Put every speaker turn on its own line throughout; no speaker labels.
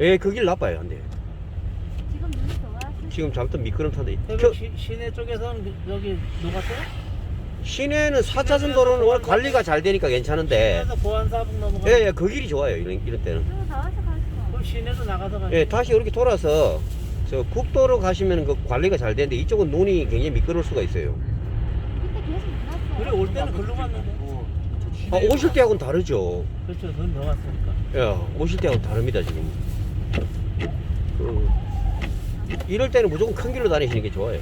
예, 그 길 나빠요, 안 돼.
지금 눈이 좋아서
지금 잠깐 미끄럼탄데. 겨,
새벽 시, 시내 쪽에서는 그- 여기 녹았어요?
시내는 4차선 도로는 원래 관리가 잘 되니까 괜찮은데.
시내에서 보안사북 넘어가.
예, 예, 그 길이 좋아요, 이런, 이런 때는.
나와서 가서
그럼 시내도 나가서 가.
예, 다시 이렇게 돌아서 저 국도로 가시면 그 관리가 잘 되는데 이쪽은 눈이 굉장히 미끄러울 수가 있어요.
그때 계속 못 왔어.
우리 올 때는 글로 갔는데.
아, 오실 때하고는 다르죠.
그렇죠. 눈 녹았으니까.
야, 오실 때하고는 다릅니다, 지금. 그, 이럴 때는 무조건 큰 길로 다니시는 게 좋아요.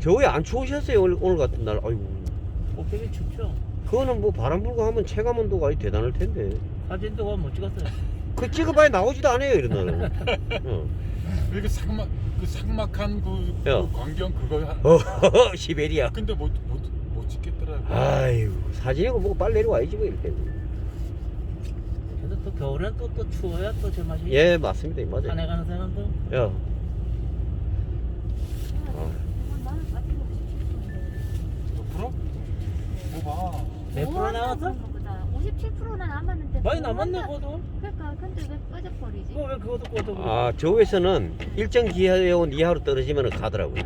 겨우에 안 추우셨어요, 오늘, 오늘 같은 날. 아이고.
꼭대기 춥죠.
그거는 뭐 바람 불고 하면 체감 온도가 아주 대단할 텐데.
사진도 그거 못 찍었어요.
그 찍어봐야 나오지도 않아요, 이런 날은. 어.
이렇게 삭막 그 삭막한 그,
야.
그 광경 그거 하,
어, 시베리아.
근데 못못 못 찍겠더라고.
아이고, 사진이고 뭐고 빨리 내려와야지, 뭐, 이럴 때는.
근데 또 겨울엔 또, 또 추워야 또 제맛이.
예, 맞습니다. 맞아요.
산에 가는 사람도.
야,
나는?
뭐 봐.
몇 프로 나왔어?
57%는 남았는데.
많이
뭐
남았네,
한다-
그것도.
그러니까 근데 왜 꺼져버리지?
그거 왜 그것도 꺼져?
아, 저에서는 일정 기온 이하로 떨어지면 가더라고요.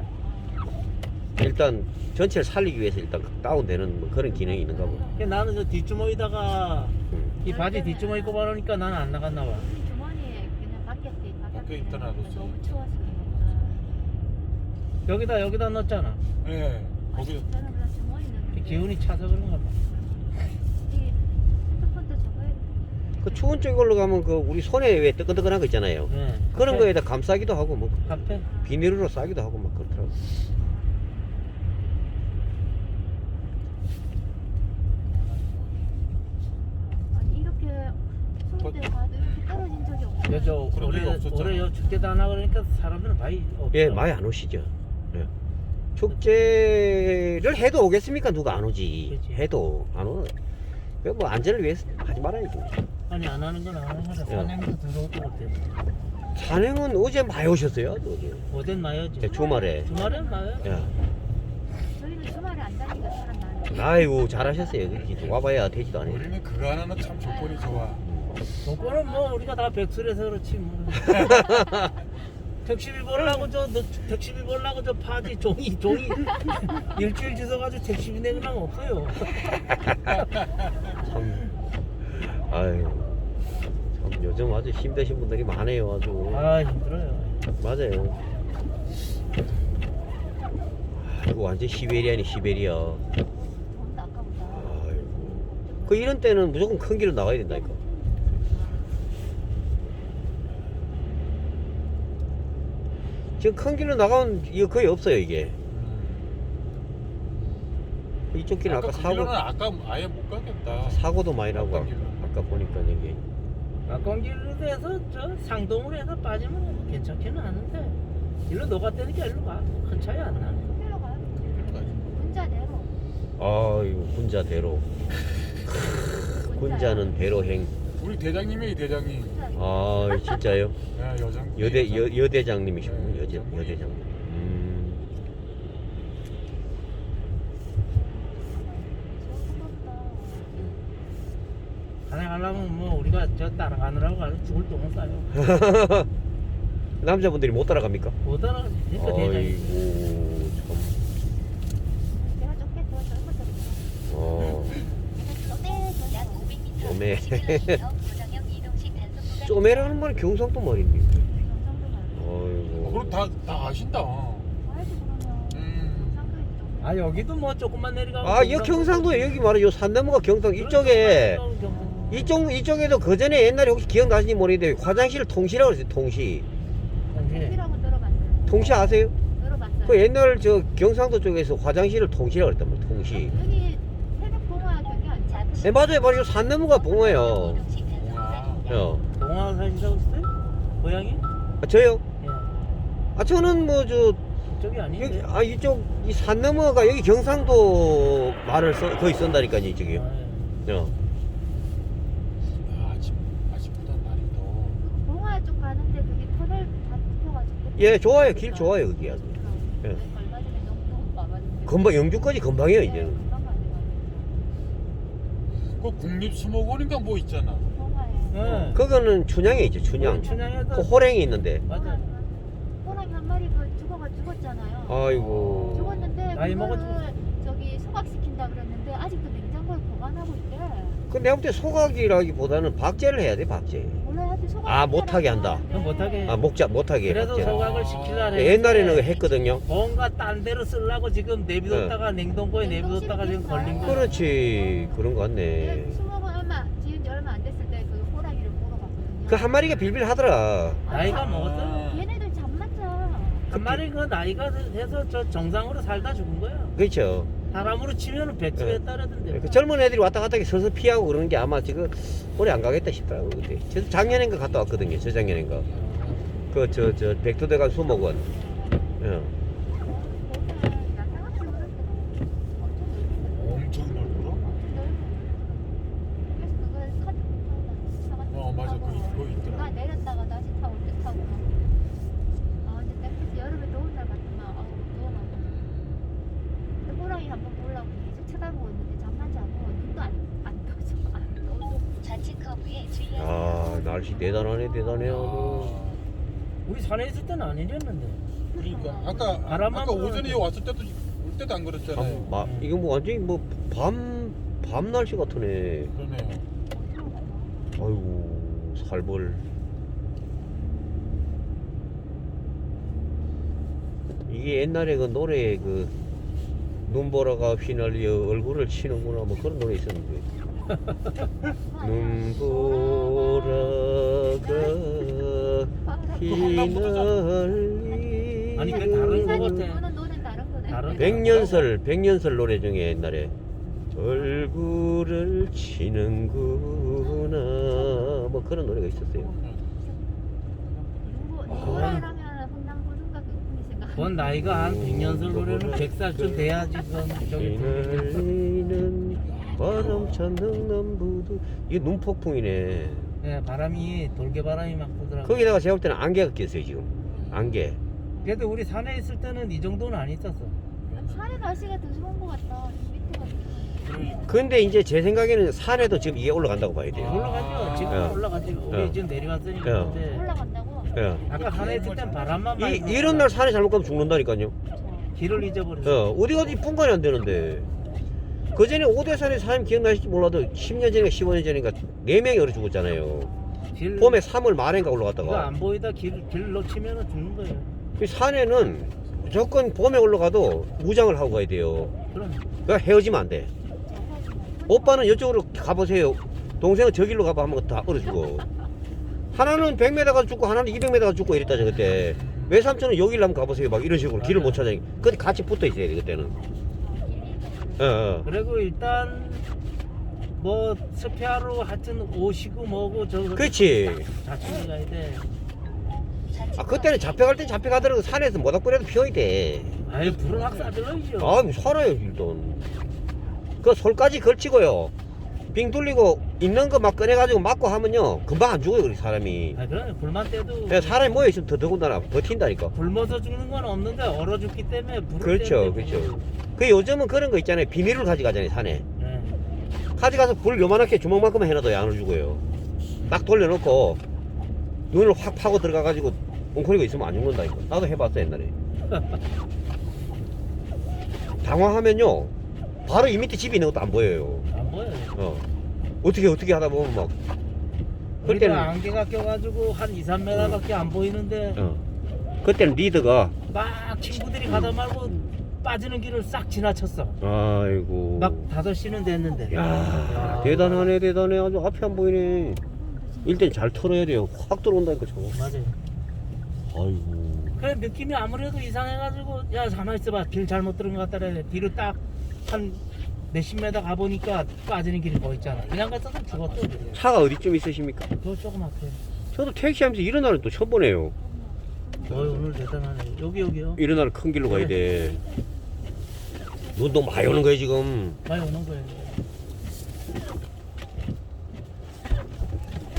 일단 전체를 살리기 위해서 일단 다운되는 뭐 그런 기능이 있는가 보다.
나는 저 뒷주머니다가
음.
이 바지 뒷주머니 꼽아놓으니까 나는 안 나갔나 봐.
주머니에 그냥 밖에 있
밖에 있다 놔뒀어.
너무 보다.
여기다 여기다 넣었잖아.
예. 거기
저는 그냥 주머니 넣는
기운이 차서 그런가 봐.
이 핸드폰도 저거에
그 추운 쪽으로 가면 그 우리 손에 왜 뜨끈뜨끈한 거 있잖아요.
네.
그런 거에다 감싸기도 하고 뭐
카페.
비닐로 싸기도 하고 막 그렇더라고.
아니 이렇게 추운 데 가도 이렇게 떨어진 적이 없어요.
여저 올해
데가 없었잖아.
올해 여 축제도 안 하고 그러니까 사람들은 많이 없어.
예, 많이 안 오시죠. 예. 축제를 해도 오겠습니까? 누가 안 오지.
그치.
해도 안 오는. 그뭐 안전을 위해서 하지 말아야지.
아니 안 하는 건 안 하는 거라
예.
산행도 들어올 것 같아.
산행은 어제 많이 오셨어요. 어제.
어젠 마요지.
예, 주말에.
주말엔 마요.
야,
저희는 주말에 안 다니니까 사람 많아요.
아이고 잘하셨어요. 그렇게 와봐야 되지도 않아요.
우리는 그거 하나는 참 조건이 좋아.
그거는 뭐 우리가 다 백수라서 그렇지 뭐. 택시비 벌라고 저 너, 택시비 벌라고 저 파지 종이 종이 일주일 지서가지고 택시비 내는 건 없어요.
참, 아유, 참 요즘 아주 힘드신 분들이 많아요. 아주
아 힘들어요.
맞아요. 아이고 완전 시베리아니 시베리아. 아이고. 그 이런 때는 무조건 큰 길로 나가야 된다니까. 지금 큰 길로 나가면 이거 거의 없어요 이게. 이쪽 길은
아까
아까
그
사고
길로는 아까 아예 못 가겠다.
사고도 많이 나고
길로?
아까 보니까 여기
낙광길로 돼서 저 상동으로 해서 빠지면 뭐 괜찮기는 하는데 일로 녹았다니까 일로 가. 큰 차이 안 나.
일로 가요.
길로까지.
군자대로.
아이고 군자대로 군자는 대로행
우리 대장님이 대장님.
군자.
아 진짜요
야, 여장.
여대 여, 여대장님이시군요
네,
여대. 여대장님 음,
산에 가려면 뭐 우리가 저 따라가느라고 아주 죽을 똥을 싸요.
남자분들이 못 따라갑니까?
못 따라가지. 그러니까 대장이.
아이고 참
제가 좁게 더 젊었거든요.
어,
약 500m.
쪼매
부정형 이동식 단속
쪼매라는 말이 경상도 말입니다
경상도
어,
아이고
그럼 다, 다 아신다.
그러면.
음.
경상도에 좀.
아 여기도 뭐 조금만 내려가면
아, 이 경상도 여기 말이요 산 넘어가 경상 이쪽에 이쪽 이쪽에도 그 전에 옛날에 혹시 기억나시는지 모르겠는데 화장실 통시라고 그랬어요 통시
통시라고 들어봤어요.
통시 아세요?
들어봤어요.
그 옛날 저 경상도 쪽에서 화장실을 통시라고 그랬단 말이에요 통시
여기 차.
네 맞아요 맞아요 산 넘어가 봉화요. 어.
동화 사신다고 했어요? 고향이?
아, 저요?
예.
아 저는 뭐저
이쪽이 아닌데.
여기 아 이쪽 이 산 넘어가 여기 경상도 말을 써, 거의 쓴다니까요 이쪽이
아, 예.
어. 예, 좋아요. 길 좋아요, 아주. 예. 금방 영주까지 금방이에요, 이제는.
그 국립수목원인가 뭐 있잖아.
예.
그거는 춘향에 있죠, 춘향.
춘향에서
그 호랭이 있는데.
맞아.
호랑이 한 마리 그 죽어가 죽었잖아요.
아이고.
죽었는데
나이
그거를. 저기 소각시킨다 그랬는데 아직도 냉장고에 보관하고 있대.
그 내가 볼 때 소각이라기보다는 박제를 해야 돼, 박제. 아, 못하게 한다.
못하게.
아, 목자 못하게.
그래도
박제.
소각을 시키려고
옛날에는 했거든요.
뭔가 딴 데로 쓰려고 지금 내비뒀다가 냉동고에 내비뒀다가 지금 걸린 거.
그렇지. 그런 거 같네.
수목은 얼마 지은 지 얼마 안 됐을 때 그 호랑이를 보러 갔거든요.
그 한 마리가 빌빌 하더라.
나이가
아,
먹었어.
얘네들 잠만 자.
한 마리 그 나이가 돼서 저 정상으로 살다 죽은 거야.
그렇죠.
사람으로 치면은 백수에
네.
따르던데.
그 젊은 애들이 왔다 갔다 서서 피하고 그러는 게 아마 지금 오래 안 가겠다 싶더라고 그때. 저 작년인가 갔다 왔거든요. 저작년인가. 그 저 저 백두대간 수목원. 예.
거기는 야생화치 그럴 때가 엄청
엄청
넓고
넓어.
그래서 그걸 카드 타고 차가
어, 맞아.
타고
그거- 그거 있더라.
누가 내렸다가 다시 타고 또 타고 막. 아 근데 땡볕이 여름에 더운 날 같으면 아우 더워가고 근데 호랑이 한번 보려고 계속 쳐다보고 있는데 잠만 자고 눈도 안, 안 떠져 안 떠져 좌측 커브에 주의하세요
아 날씨 대단하네 대단해요.
아,
우리 산에 있을 때는 안 이랬는데.
그러니까 아까
바람만
아까
불어도
오전에 왔을 때도 올 때도 안 그랬잖아요.
밤, 마, 이거 뭐 완전히 뭐밤밤 날씨 같으네.
그러네요.
아이고 살벌. 이게 옛날에 그 노래 그 눈보라가 휘날려 얼굴을 치는구나 뭐 그런 노래 있었는데 눈보라가 휘날리
아니, 그게 다른 거 같아.
다른
백년설 백년설 노래 중에 옛날에 얼굴을 치는구나 뭐 그런 노래가 있었어요.
뭔 나이가 한 100년 설 노래는 100살쯤 돼야지 그건 저기
휘날리는 바람찬 흥남부두 이게 눈폭풍이네.
예, 바람이 돌개 바람이 막 부더라고.
거기다가 제가 볼 때는 안개가 꼈어요 지금. 안개.
그래도 우리 산에 있을 때는 이 정도는 안 있었어.
산에 날씨가 더 좋은 것 같다 밑에가
그러니까.
근데 이제 제 생각에는 산에도 지금 이게 올라간다고 봐야 돼요.
올라가죠. 지금
예.
올라가죠. 우리
예.
지금 내려왔으니까.
예.
근데
올라간다고
예.
아까 산에 있을 땐 바람만 많이
이. 이런 날 산에 잘못 가면 죽는다니까요.
길을 잊어버렸어.
어, 어디 가도 분간이 안 되는데. 그 전에 오대산에 사람 기억나실지 몰라도 10년 전인가 15년 전인가 4명이 얼어 죽었잖아요.
길,
봄에 3월 말인가
이거
올라갔다가.
안 보이다 길, 길 놓치면 죽는 거예요.
그 산에는 무조건 봄에 올라가도 무장을 하고 가야 돼요.
그럼
그러니까 헤어지면 안 돼. 오빠는 이쪽으로 가보세요. 동생은 저 길로 가봐 하면 다 얼어 죽어. 하나는 100m 가서 죽고 하나는 200m 가서 죽고 이랬다죠 그때. 외삼촌은 여기로 한번 가보세요. 막 이런 식으로 길을 못 찾아니. 그때 같이 붙어 있어야 돼 그때는. 어, 어.
그리고 일단 뭐 스페아로 하여튼 오시고 뭐고 저
그렇지.
자충이 가야 돼.
아 그때는 잡혀갈 땐 잡혀가더라도 산에서 모닥불이라도 피워야 돼.
아유 불은 확 싸질러야죠.
아 살아요 일단. 그 솔까지 걸치고요. 빙 돌리고 있는 거 막 꺼내가지고 맞고 하면요 금방 안 죽어요 우리 사람이.
아 그래 불만 때도
그냥 사람이 모여 있으면 더 더군다나 버틴다니까.
굶어서 죽는 건 없는데 얼어 죽기 때문에 불을
그렇죠,
때문에
그렇죠. 그 요즘은 그런 거 있잖아요. 비닐을 가져가잖아요 산에.
네.
가져가서 불 요만하게 주먹만큼만 해놔도 안 죽어요. 딱 돌려놓고 눈을 확 파고 들어가가지고 웅크리고 있으면 안 죽는다니까. 나도 해봤어 옛날에. 당황하면요 바로 이 밑에 집이 있는 것도 안 보여요.
안 보여요.
어. 어떻게 어떻게 하다 보면 막 그때는-
안개가 껴가지고 한 2, 3m밖에 안 보이는데
어. 그때는 리더가
막 친구들이 가다 말고 빠지는 길을 싹 지나쳤어.
아이고
막 5시는 됐는데.
야 대단하네 대단해 아주 앞이 안 보이네 일단 잘 털어야 돼요 확 들어온다니까 저거
맞아요.
아이고
그래 느낌이 아무래도 이상해가지고 야 가만 있어봐 길 잘못 들은 것 같다래 뒤로 딱 한 몇십 메다 가보니까 빠지는 길이 보였잖아. 그냥 갔어도 죽었어 그래.
차가 어디쯤 있으십니까?
그거 조금 앞에
저도 택시 하면서 이런 날은 또 처음 보네요.
어이 오늘 대단하네. 여기 여기요?
이런 날은 큰 길로 가야 돼. 눈도 많이 오는 거예요 지금.
많이 오는 거예요.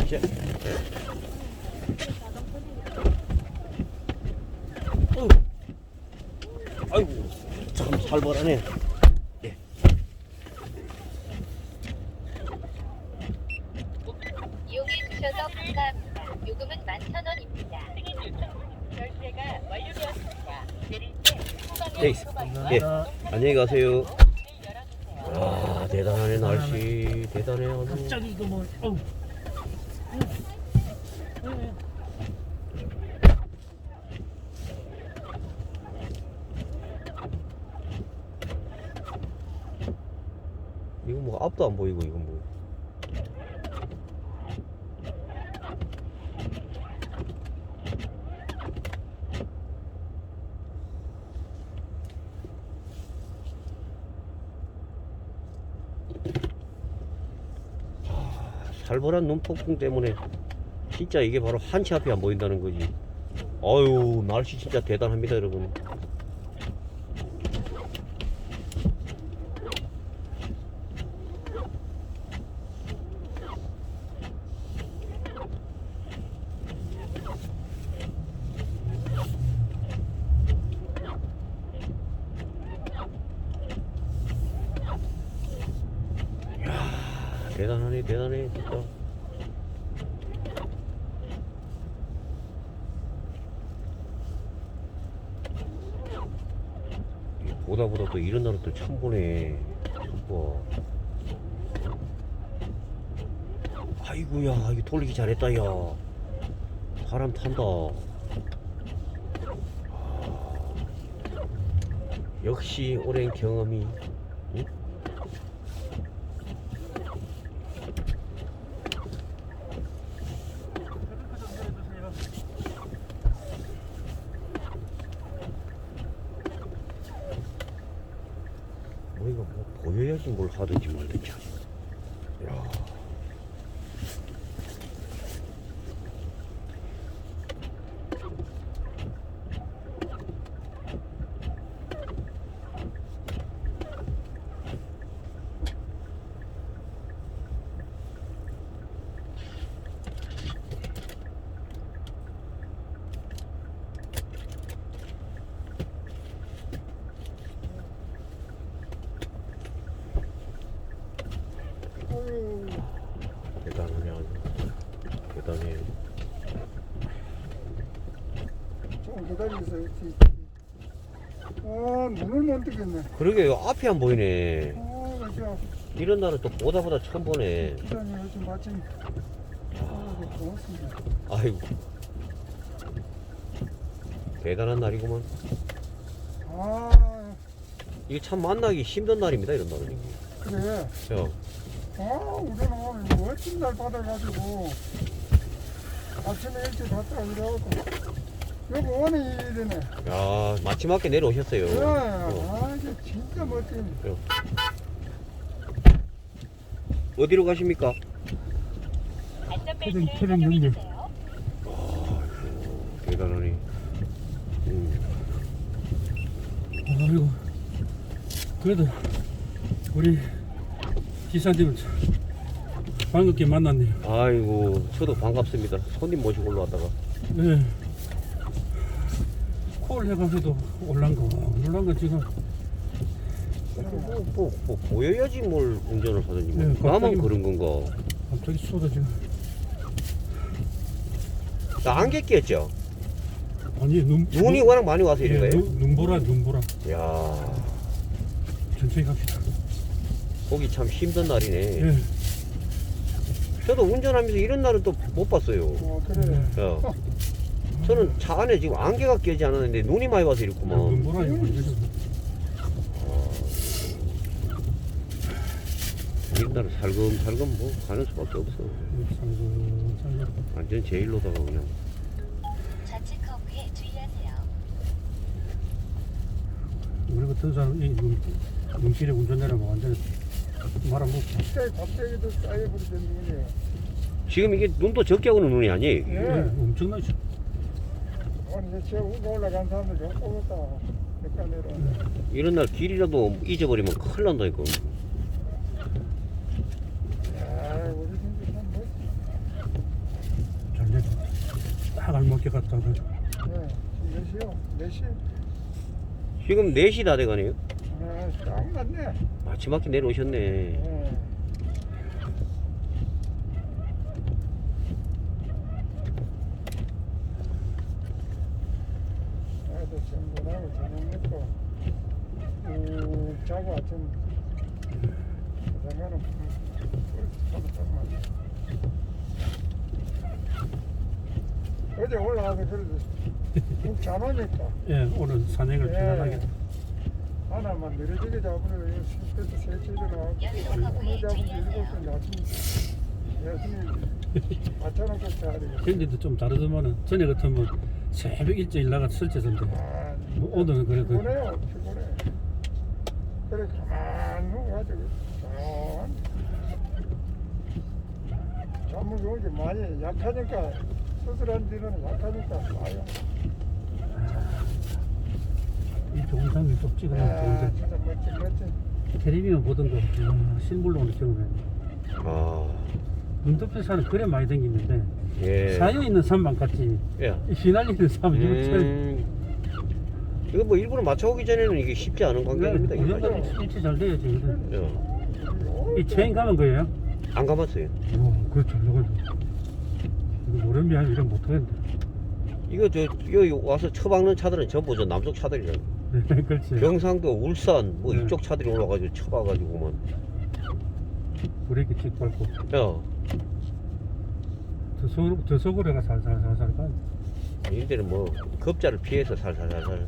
자, 어. 아이고 참 살벌하네. 예.
이용해 주셔서 감사합니다. 요금은 11,000원입니다. 승인 요청 결제가 완료되었습니다. 내릴 때
네. 예.
아,
안녕히 가세요. 아 대단하네 날씨 대단해 아주.
갑자기 이거 뭐 어우.
이거 뭐 앞도 안 보이고 이거 뭐. 아, 살벌한 눈폭풍 때문에 진짜 이게 바로 한치 앞이 안 보인다는 거지. 어유 날씨 진짜 대단합니다 여러분. 대단하네 대단해 진짜. 보다 보다 또 이런 날은 또 처음 보네. 봐. 아이고야, 이거 돌리기 잘했다, 야. 사람 탄다. 아, 역시 오랜 경험이. 응? 뭐 이거 뭐 보여야지 뭘 하든지 말든지. 야. 대단하네 아주 대단해
좀 기다리세요. 아, 눈을 못 뜨겠네.
그러게 앞이 안 보이네
아.
이런 날은 또 보다 보다 처음 보네
기사님 요즘 마침 아, 네, 고맙습니다.
아이고 대단한 날이구만
아,
이게 참 만나기 힘든 날입니다 이런 날은
그래.
저
아, 우리는 멋진 날 받아가지고 아침에 일찍 갔다 오려고 여기 오는 일이네.
야 마침 맞게 내려오셨어요
네,
어.
아, 이게 진짜 멋진.
어디로 가십니까?
안전벨트를
태릉 연결.
착용해주세요.
대단하네 음.
아이고 그래도 우리 기사님을 반갑게 만났네요.
아이고 저도 반갑습니다 손님 모시고 올라왔다가
네. 콜 해가지고 올란 거, 올란 거 지금
뭐, 뭐, 뭐 보여야지 뭘 운전을 하든지 뭐.
네,
나만
갑자기-
그런 건가
갑자기 쏟아지고
나 안개 꼈죠?
아니 눈
눈이
눈,
워낙 많이 와서
예,
이런 거예요?
눈, 눈보라 눈보라
야
천천히 갑시다.
보기 참 힘든 날이네
예.
저도 운전하면서 이런 날은 또 못 봤어요
어, 그래.
야. 저는 차 안에 지금 안개가 끼지 않았는데 눈이 많이 와서 이렇구만
눈보라 이거 완전히
이런 날은 살금살금 뭐 가는 수밖에 없어. 완전 제일로다가 그냥
좌측 커브에 주의하세요.
우리 같은 사람 이 눈, 눈길에 운전하려면 완전히 말아먹고
갑자기 갑자기도 쌓여버리던 눈이에요.
지금 이게 눈도 적게 오는 눈이 아니에요 이게.
예,
예.
엄청나죠.
오늘 올라간 사람들.
이런 날 길이라도 잊어버리면 큰일
우리 참.
잘 됐다. 딱 알맞게 갔다 와가지고.
네, 열심히 4시요. 4시.
지금 4시 다 돼가네요.
아, 딱 맞네.
마지막에 내려오셨네.
예. 나도 전분하고 저녁 먹고 쭉 자고 아침 그러면은 어제 올라와서 그래도 쭉 자놓으니까
예, 오늘 산행을
예.
편안하게.
하나만 느려지게 잡으면 그래도 세치 일어나고. 스무 잡으면 일곱 자야 되겠다.
근데도 좀 다르더만은 전에 같으면 새벽 일찍 일나가 설치던데.
아,
뭐 오늘은 그래도
피곤해요 피곤해. 그래 가만 누워가지고 짠 잠을 그렇게 많이 약하니까 수술한 뒤는 약하니까 와요
이 좋은 장면 좀 찍어놔
아
좋은데.
진짜 멋진 멋진
텔레비전 보던 거 야, 실물로 오늘 경험했네.
아,
눈높이 산은 그래 많이 다니는데
예.
사유 있는 산만 같지
예.
휘날리는 산은 이거 처음.
음, 이거 뭐 일부러 맞춰오기 전에는 이게 쉽지 않은 관계입니다. 이게
운영가
사실.
일치 잘 돼야지. 그래.
예.
이 체인 가면 거예요?
안 가봤어요.
오, 그렇죠. 이거 이거 모름이 하면 이런 못하겠는데.
이거 저 여기 와서 처박는 차들은 전부 저 남쪽 차들이잖아.
네, 그렇지.
경상도, 울산 뭐
네.
이쪽 차들이 올라가지고 쳐봐가지고만.
브레이크 찍 밟고.
야,
저 속, 저 속으로 가 살살살살 가.
이들은 뭐 급자를 피해서 살살살살.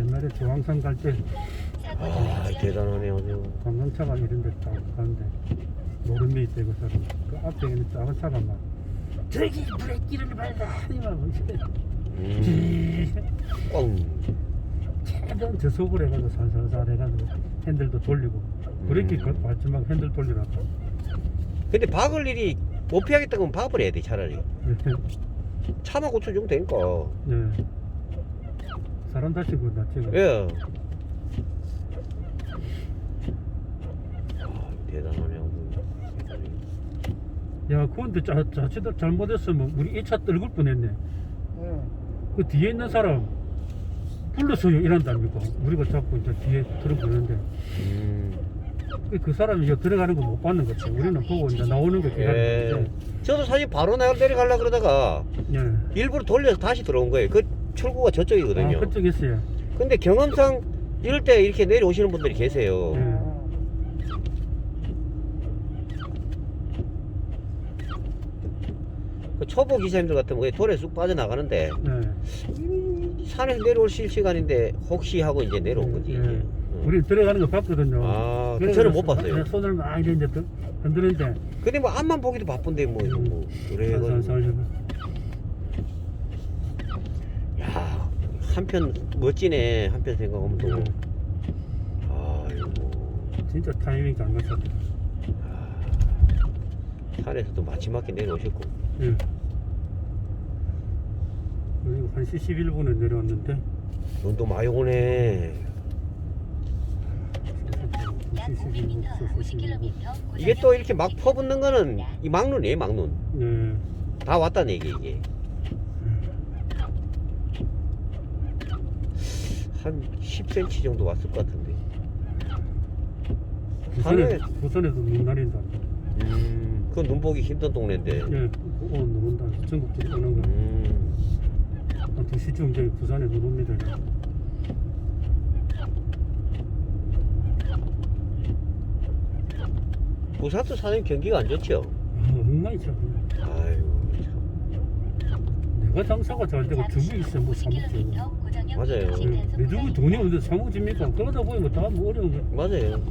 옛날에 조항산 갈 때
아, 대단하네요.
관광차가 이런 데딱 가는데 노름이 그 사람. 그 앞에 있는 작은 막 저기 브레이크를 밟아 이만 뭐
음, 꽝.
최대한 저 속으로 해가지고 살살살 해가지고 핸들도 돌리고 브레이크
음.
밟지 말고 핸들 돌리라고.
근데 박을 일이 못 피하겠다 면 박을 해야 돼 차라리. 차만 고쳐주면 되니까.
네. 사람 다치고 낫지.
예. 아, 대단하네요.
야, 그건데 자, 자칫 잘못했으면 우리 1차 떨굴 뻔했네.
예.
그 뒤에 있는 사람 불러서요 일한다니까. 우리가 자꾸 이제 뒤에 들어보는데
음,
그, 그 사람이 이제 들어가는 거못 받는 거지. 우리는 보고 이제 나오는 거
예.
기다리는데.
저도 사실 바로 나 내려가려 그러다가
예.
일부러 돌려서 다시 들어온 거예요. 그 출구가 저쪽이거든요.
아, 그쪽 있어요.
근데 경험상 이럴 때 이렇게 내려오시는 분들이 계세요.
예.
그 초보 기사님들 같으면 그냥 돌에 쑥 빠져나가는데
예.
산에서 내려올 실시간인데 혹시 하고 이제 내려온 거지.
예.
이제. 응.
우리 들어가는 거 봤거든요.
아,
그래서
저는 못 봤어요.
그냥 손을 막 이런데 흔드는데
근데 뭐 앞만 보기도 바쁜데 뭐 이거 뭐 그래
살살살.
야 한편 멋지네 한편 생각하면 또
예.
아이고
진짜 타이밍 잘 맞췄다.
아, 산에서도 마지막에 내려오셨고
예. 그리고 한 11분에 내려왔는데.
눈도 많이 오네.
약 500m 50km
이게 또 이렇게 막 퍼붓는 거는 이 막눈이에요 막눈.
네.
다 왔다는 얘기 이게. 한 10cm 정도 왔을 것 같은데.
부산에,
산에
부산에도 눈 내린다.
음, 그건 눈 보기 힘든 동네인데
예, 오, 눈 온다. 전국적으로 오는 거.
음,
한 2시쯤 저기 부산에 눈 옵니다.
부산도 사는 경기가 안 좋죠
아, 엉망이 참.
아유 참
내가 장사가 잘 되고 주부 있어, 뭐 사먹지.
맞아요.
내 주부 돈이 없는데 사먹집니까? 그러다 보니까 다뭐 어려운 거.
맞아요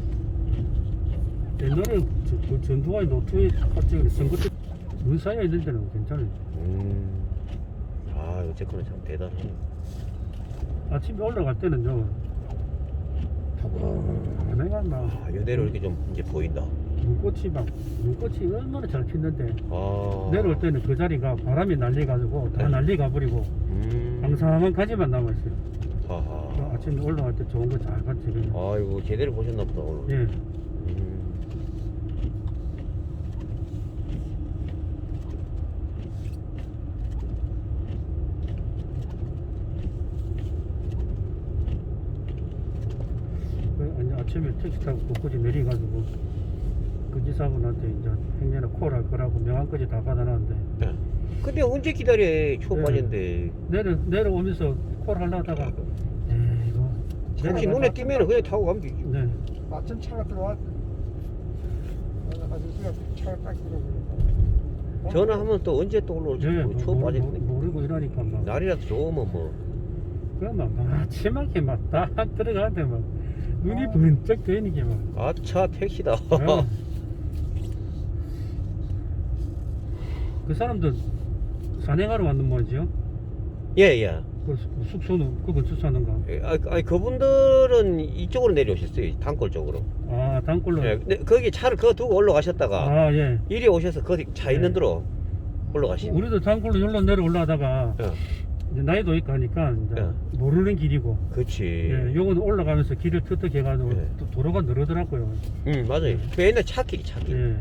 옛날에 저, 그 전두환이 노트에 갑자기 선거 때눈 쌓여 있는 데는 괜찮아요.
음. 아, 어쨌거나 참 대단하네.
아침에 올라갈 때는요. 내가 막
아, 이대로 이렇게 좀 이제 보인다.
눈꽃이 막 눈꽃이 얼마나 잘 피는데
아.
내려올 때는 그 자리가 바람이 날려가지고 다
네.
날리 가버리고
음.
방사만 가지만 남아있어요. 그
하하.
아침에 올라갈 때 좋은 거 잘 봤지. 그냥.
아이고, 제대로 보셨나 보다, 오늘.
예.
음.
아침에 택시 타고 곳곳이 내려가지고 그 기사분한테 이제 행여나 콜할 거라고 명함까지 다 받아놨는데.
예. 근데 언제 기다려? 초
네. 내려 내려오면서 콜 하려다가 에이 이거
혹시 눈에 띄면 그냥 타고 가면 되지.
네.
마침 차가 들어왔대. 아저씨가 차가 딱 들어오고.
전화하면 또 언제 또 올라올지
예,
모르고
뭐,
초
모-
빠졌네.
모- 모르고 이러니까 막.
날이라도 좋으면 뭐.
마지막에 막딱 들어가는데 막 눈이 번쩍 뜨이는 게막
아차 택시다
어. 그 사람들 산행하러 왔는 모지요?
예예
그 숙- 숙소는 그 근처 사는가?
아, 아니 그분들은 이쪽으로 내려오셨어요 단골 쪽으로
아 단골로.
예, 근데 거기 차를 그거 두고 올라가셨다가
아 예.
이리 오셔서 거기 차 있는
네.
데로 올라가시면
우리도 단골로 열로 내려 올라다가
예,
이제 나이도 있고 하니까 이제
예.
모르는 길이고.
그치
예, 요건 올라가면서 길을 턱턱 해가지고
예.
또 도로가 늘어더라고요.
응 맞아요 그 옛날 차길이 차길
예.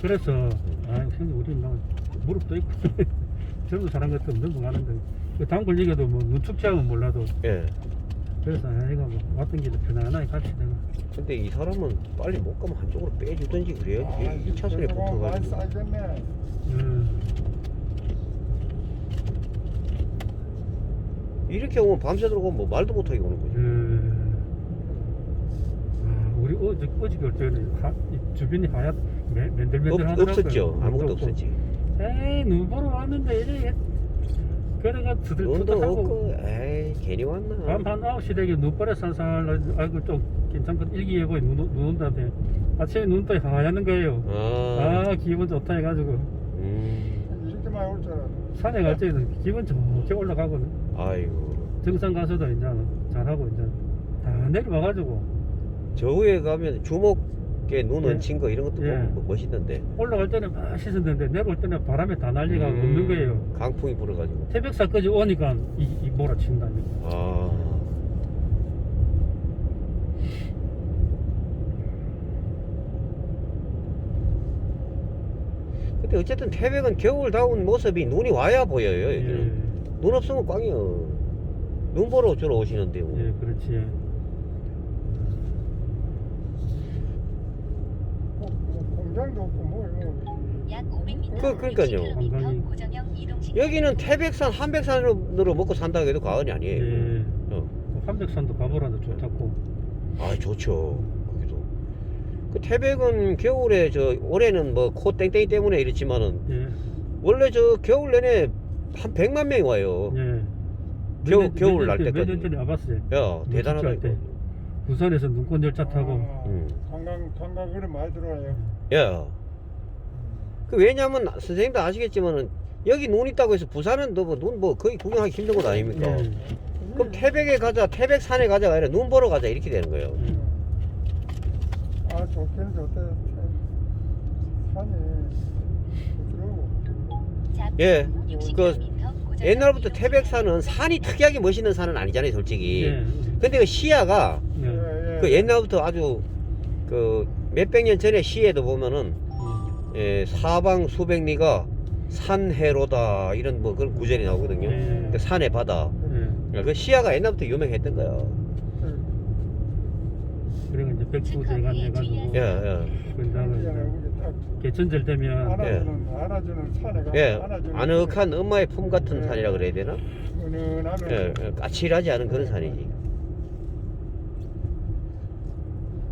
그래서 아 형님 우리 막 무릎도 있고 젊은 사람 같으면 넘어가는데 그 단골 얘기도 뭐 눈축제하면 몰라도
예.
그래서 아이가 뭐 왔던 길에 편안하게 같이 내가
근데 이 사람은 빨리 못 가면 한쪽으로 빼주든지
아,
그래야지 이 차선에 붙어가지고.
음,
이렇게 오면 밤새도록 오면 뭐 말도 못하게 오는 거지.
음. 아, 우리 어제 하, 이 주변이 하얗 맨- 맨들맨들
없, 없었죠. 아무것도. 없었지.
에이 눈 보러 왔는데 이래. 그래가 두들
없고 에이 괜히 왔나.
밤한 9시 되게 눈발에 살살 아이고 좀 괜찮고 일기예보에 눈, 눈 온다대 아침에 눈또 하얗는 거예요.
아,
아 기분 좋다 해가지고
많이 올 줄 알았네.
산에 갈 때는 기분 좋게 올라가거든.
아이고.
정상 가서도 이제 잘하고 이제 다 내려와가지고.
저 위에 가면 주먹에 눈
예.
얹힌 거 이런 것도
예.
보면 뭐 멋있던데.
올라갈 때는 막 씻었는데 내려올 때는 바람에 다 난리가
음,
없는 거예요.
강풍이 불어가지고.
태백사까지 오니까 이, 이 몰아친다니까.
아 근데 어쨌든 태백은 겨울다운 모습이 눈이 와야 보여요
예,
여기는. 눈 없으면 꽝이요. 눈 보러 주로 오시는데 뭐.
예 그렇지.
뭐, 뭐 공장도 없고 뭐.
약 500m
그- 그러니까요.
60km 고정형 이동식
여기는 태백산 한백산으로 먹고 산다고 해도 과언이 아니에요.
예.
어.
한백산도 가보라는데 좋다고.
아 좋죠 그 태백은 겨울에 저 올해는 뭐 코 땡땡이 때문에 이렇지만은
예
원래 저 겨울 내내 한 100만 명이 와요
예. 몇 년-
겨울
몇
날
년
때까지.
몇년 전에 와봤어요.
야 대단하다
할
이거
때. 부산에서 눈꽃 열차 타고.
아,
음.
관광 관광으로 많이 들어와요.
야. 그 왜냐면 선생님도 아시겠지만은 여기 눈 있다고 해서 부산은 너눈 뭐 거의 구경하기 힘든 곳 아닙니까?
예.
그럼 태백에 가자, 태백산에 가자가 아니라 눈 보러 가자 이렇게 되는 거예요.
아 좋기는 좋대. 산이 부드러워.
예. 그
60km
옛날부터 태백산은 산이 특이하게 멋있는 산은 아니잖아요, 솔직히.
예.
근데 그 시야가
예.
예, 예.
그 옛날부터 아주 그 몇백 년 전에 시에도 보면은
예.
예, 사방 수백 리가 산해로다 이런 뭐 그런 구절이 나오거든요.
예.
그 산의 바다.
예.
그 시야가 옛날부터 유명했던 거야.
그리고 이제 백두대간 해가지고.
예, 예.
그 다음에
이제
이제
우리 딱
개천절 되면
안아주는 안아주는 산에 가.
예,
안아주는
아늑한 엄마의 품 같은
예.
산이라 그래야 되나? 예, 예, 까칠하지 않은 그런 산이지.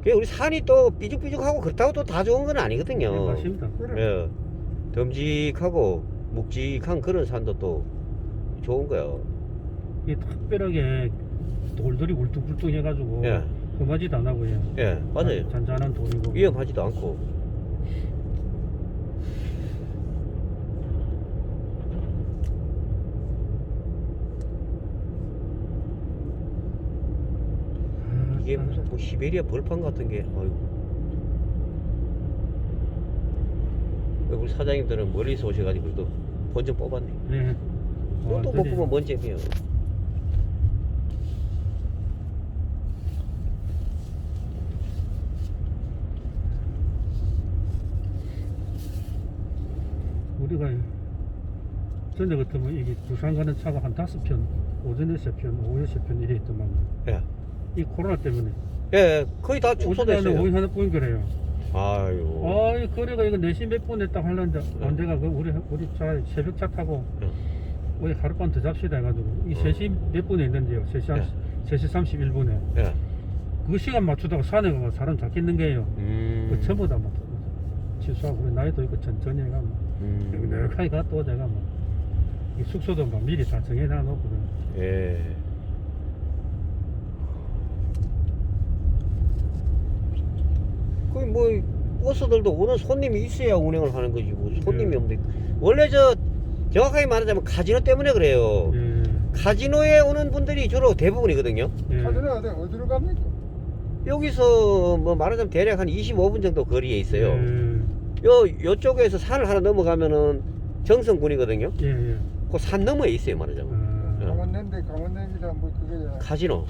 그 우리 산이 또 삐죽삐죽하고 그렇다고 또 다 좋은 건
예,
아니거든요.
맞습니다.
그래.
예, 듬직하고 묵직한 그런 산도 또 좋은 거요.
이 특별하게 돌들이 울퉁불퉁 해가지고
예,
험하지도 안 하고요.
예, 맞아요.
잔잔한 돌이고.
위험하지도 않고.
아,
이게 무슨 뭐 시베리아 벌판 같은 게, 아이고. 우리 사장님들은 멀리서 오셔가지고 또 본전 뽑았네.
네.
또못
완전히
뽑으면 뭔 재미야.
우리가 전에 같으면 이게 부산 가는 차가 한 다섯 편, 오전에 세 편, 오후에 세 편 이래 있더만
예,
이 코로나 때문에
예, 거의 다
오전에는
축소됐어요.
오이 하나뿐인 거래요.
아유.
아이 거래가 이거 4시 몇 분에 딱 하려는데 언제가 그 우리 우리 차 새벽 차 타고
네.
우리 하룻밤 더 잡시다 해가지고 이
어.
3시 몇 분에 있는데요 3시 한
네.
3시 31분에
예.
그 시간 맞추다가 산에 가면 사람 잡겠는 게요
음.
그 전부 다 막 취소하고 우리 나이도 있고 천천히 해가 뭐
음.
넉넉하게 갔다 오다가 뭐이 숙소도 막 미리 다 정해놔 놓거든
예. 거의 뭐 버스들도 오는 손님이 있어야 운행을 하는 거지 뭐 손님이
예.
없는데 원래 저 정확하게 말하자면 카지노 때문에 그래요.
예,
카지노에 오는 분들이 주로 대부분이거든요.
예.
어디 어디로 갑니까?
여기서 뭐 말하자면 대략 한 25분 정도 거리에 있어요.
예,
요 요쪽에서 산을 하나 넘어가면은 정성군이거든요.
예, 예.
그 산 너머에 있어요 말하자면
아,
예.
강원랜드 강원랜드라 뭐 그거야.
카지노.